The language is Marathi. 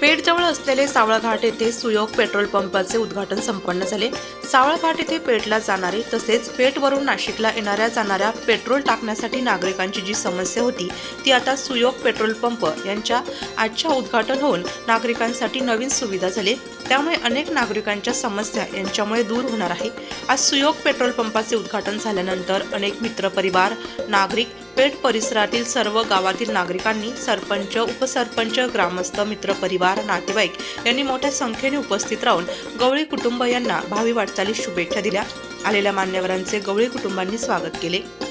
पेठजवळ असलेले सावळघाट येथे सुयोग पेट्रोल पंपाचे उद्घाटन संपन्न झाले. सावळघाट येथे पेठला जाणारे तसेच पेठवरून नाशिकला येणाऱ्या जाणाऱ्या पेट्रोल टाकण्यासाठी नागरिकांची जी समस्या होती ती आता सुयोग पेट्रोल पंप यांच्या आजच्या उद्घाटन होऊन नागरिकांसाठी नवीन सुविधा झाली. त्यामुळे अनेक नागरिकांच्या समस्या यांच्यामुळे दूर होणार आहे. आज सुयोग पेट्रोल पंपाचे उद्घाटन झाल्यानंतर अनेक मित्रपरिवार नागरिक पेठ परिसरातील सर्व गावातील नागरिकांनी सरपंच उपसरपंच ग्रामस्थ मित्रपरिवार नातेवाईक यांनी मोठ्या संख्येने उपस्थित राहून गवळी कुटुंब यांना भावी वाटचालीस शुभेच्छा दिल्या. आलेल्या मान्यवरांचे गवळी कुटुंबांनी स्वागत केले.